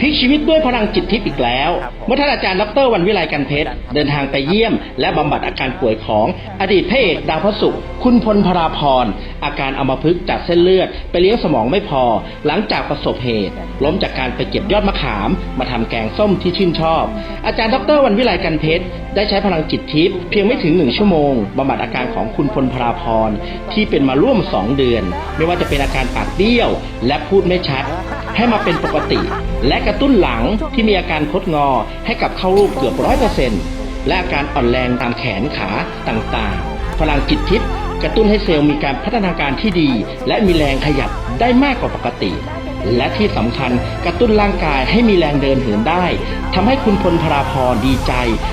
พลิกชีวิตด้วยพลังจิตทิพย์อีกแล้วครับผมเมื่อท่านอาจารย์ดรวันวิไลกันเพชรเดินทางไปเยี่ยม และบำบัดอาการป่วยของอดีตพระเอกดาวพระศุกร์คุณพลพราพรอาการอัมพฤกษ์จากเส้นเลือด ไปเลี้ยงสมองไม่พอ หลังจากประสบเหตุ ล้มจากการไปเก็บยอดมะขาม มาทำแกงส้มที่ชื่นชอบ อาจารย์ดรวันวิไลกันเพชรได้ใช้พลังจิตทิพย์เพียงไม่ถึงหนึ่งชั่วโมงบำบัดอาการของคุณพลพราพรที่เป็นมาร่วมสองเดือน ไม่ว่าจะเป็นอาการปากเบี้ยว และพูดไม่ชัด ให้มาเป็นปกติ และกระตุ้นหลังที่มีอาการคดงอให้กับเข้ารูปเกือบร้อยเปอร์เซ็นต์และอาการอ่อนแรงตามแขนขาต่างๆ พลังจิตทิพย์กระตุ้นให้เซลล์มีการพัฒนาการที่ดี และมีแรงขยับได้มากกว่าปกติ และที่สำคัญกระตุ้นร่างกายให้มีแรงเดินเหินได้ทำให้คุณพลพราพรดีใจ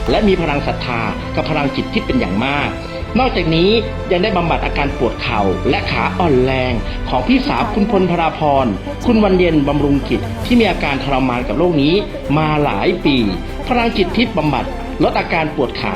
และมีพลังศรัทธากับพลังจิตที่เป็นอย่างมาก นอกจากนี้ยังได้บำบัดอาการปวดเข่าและขาอ่อนแรงของพี่สาวคุณพลพราพร คุณวันเย็นบำรุงกิจที่มีอาการทรมานกับโรคนี้มาหลายปี พลังจิตทิพย์บำบัดลดอาการปวดขา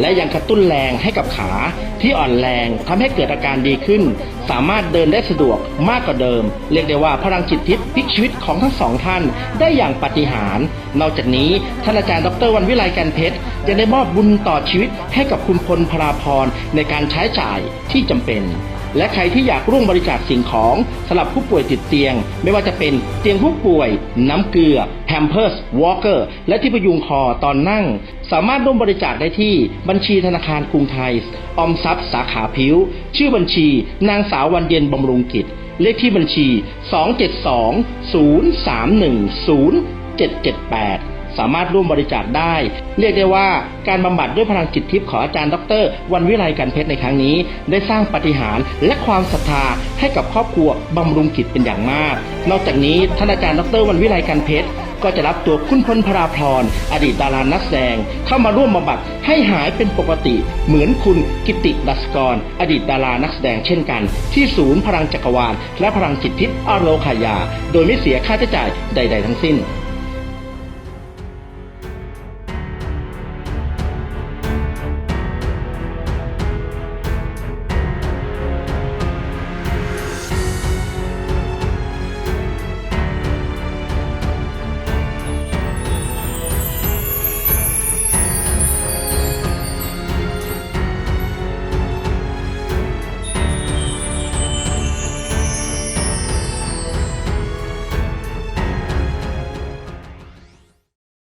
และยังกระตุ้นแรงให้กับขาที่อ่อนแรงทำให้เกิดอาการดีขึ้น สามารถเดินได้สะดวกมากกว่าเดิม เรียกได้ว่าพลังจิตทิพย์พลิกชีวิตของทั้งสองท่าน ได้อย่างปาฏิหาริย์นอกจากนี้ท่านอาจารย์ดรวันวิไลกันเพชรยังได้มอบบุญต่อชีวิตให้กับคุณพลพราพรในการใช้จ่ายที่จำเป็น และใครที่อยากร่วมบริจาคสิ่งของสำหรับผู้ป่วยติดเตียง ไม่ว่าจะเป็นเตียงผู้ป่วย น้ำเกลือแพมเพิร์สวอลเกอร์ และที่พยุงคอตอนนั่ง สามารถร่วมบริจาคได้ที่บัญชีธนาคารกรุงไทย ออมทรัพย์สาขาพิ้ว ชื่อบัญชี นางสาววันเย็นบำรุงกิจ เลขที่บัญชี 272-031-0778 สามารถร่วมบริจาคได้ เรียกได้ว่าการบำบัดด้วยพลังจิตทิพย์ของอาจารย์ดร วันวิไลกันเพชรในครั้งนี้ ได้สร้างปาฏิหาริย์และความศรัทธาให้กับครอบครัวบำรุงกิจเป็นอย่างมาก นอกจากนี้ท่านอาจารย์ดร วันวิไลกันเพชรก็จะรับตัวคุณพลพราพรอดีตดารานักแสดงเข้ามาร่วมบำบัดให้หายเป็นปกติ เหมือนคุณกิติดัสกร อดีตดารานักแสดงเช่นกัน ที่ศูนย์พลังจักรวาล และพลังจิตทิพย์อโรคายา โดยไม่เสียค่าใช้จ่ายใด ๆ ทั้งสิ้น